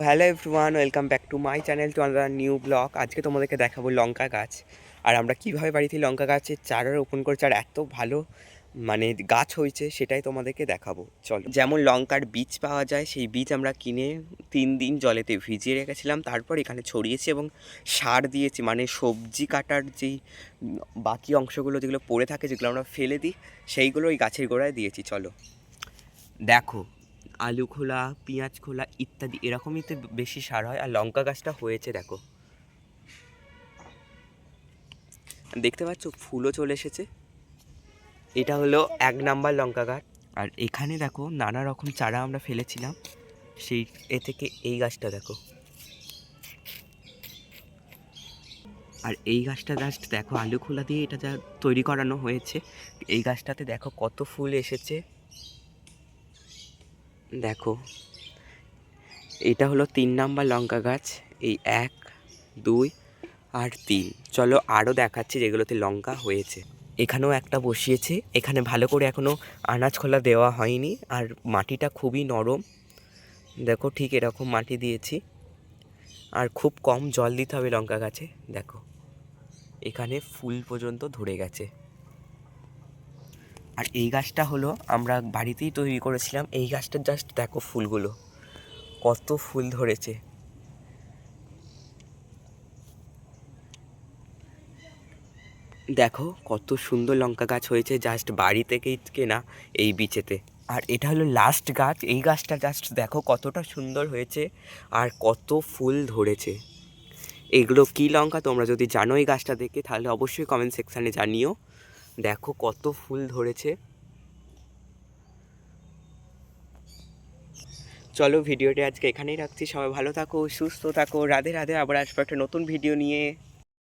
Hello everyone welcome back to my channel to another new blog আজকে তোমাদেরকে দেখাবো লঙ্কা গাছ। আর আমরা কীভাবে বাড়িতে লঙ্কা গাছের চারা রোপণ করেছি আর এত ভালো মানে গাছ হয়েছে সেটাই তোমাদেরকে দেখাবো। চলো। যেমন লঙ্কার বীজ পাওয়া যায়, সেই বীজ আমরা কিনে তিন দিন জলেতে ভিজিয়ে রেখেছিলাম। তারপর এখানে ছড়িয়েছি এবং সার দিয়েছি মানে সবজি কাটার যেই বাকি অংশগুলো যেগুলো পড়ে থাকে, যেগুলো আমরা ফেলে দিই, সেইগুলো ওই গাছের গোড়ায় দিয়েছি। চলো। দেখো আলু খোলা, পেঁয়াজ খোলা ইত্যাদি এরকমই তো বেশি সার হয়। আর লঙ্কা গাছটা হয়েছে, দেখো। দেখতে পাচ্ছ? ফুলও চলে এসেছে। এটা হলো এক নাম্বার লঙ্কা গাছ। আর এখানে দেখো, নানা রকম চারা আমরা ফেলেছিলাম। সেই, এ থেকে এই গাছটা দেখো। আর এই গাছটা জাস্ট দেখো, আলু খোলা দিয়ে এটা যা তৈরি করানো হয়েছে। এই গাছটাতে দেখো কত ফুল এসেছে। দেখো। এটা হলো তিন নাম্বার লঙ্কা গাছ, এই এক, দুই আর তিন। চলো আরও দেখাচ্ছি যেগুলোতে লঙ্কা হয়েছে। এখানেও একটা বসিয়েছে, এখানে ভালো করে এখনও আনাজ খোলা দেওয়া হয়নি আর মাটিটা খুবই নরম। দেখো ঠিক এরকম মাটি দিয়েছি। আর খুব কম জল দিতে হবে লঙ্কা গাছে। দেখো, এখানে ফুল পর্যন্ত ধরে গেছে। আর এই গাছটা হলো আমরা বাড়িতেই তৈরি করেছিলাম। এই গাছটার জাস্ট দেখো ফুলগুলো। কত ফুল ধরেছে। দেখো কত সুন্দর লঙ্কা গাছ হয়েছে জাস্ট বাড়ি থেকেই কেনা এই বিচেতে। আর এটা হলো লাস্ট গাছ। এই গাছটা জাস্ট দেখো কতটা সুন্দর হয়েছে আর কত ফুল ধরেছে। এগুলো কী লঙ্কা? তোমরা যদি জানো এই গাছটা দেখে তাহলে অবশ্যই কমেন্ট সেকশানে জানিও। দেখো কত ফুল ধরেছে। চলো ভিডিওটি আজকে এখানেই রাখছি। সবাই ভালো থাকো, সুস্থ থাকো, রাধে রাধে। আবার আসব একটা নতুন ভিডিও নিয়ে।